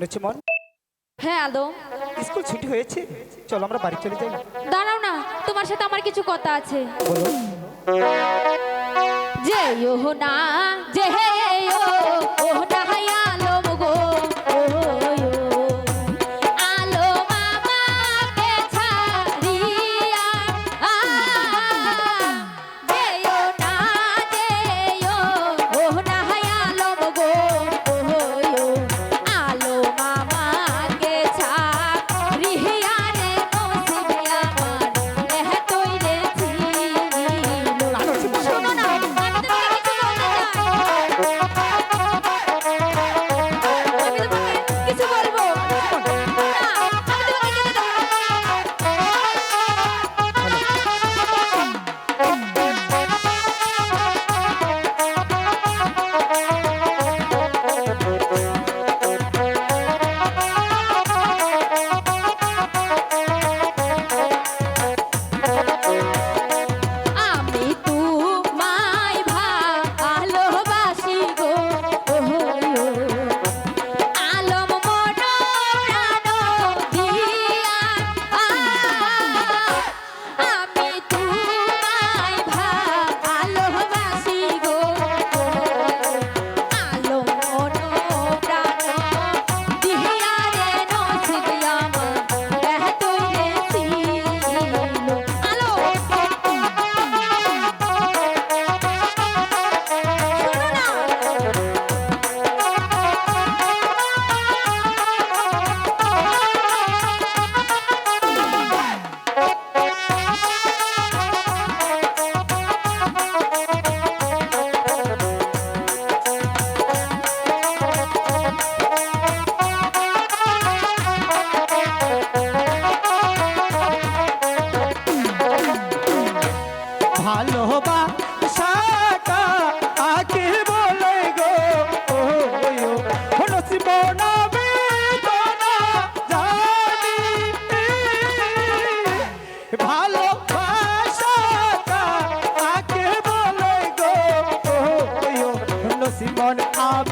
নচিমন হ্যাঁ আদম। স্কুল ছুটি হয়েছে। চলো আমরা বাড়ি চলে যাই। দাঁড়াও না তোমার সাথে আমার কিছু কথা আছে। বলো। যে ইহ না যে on our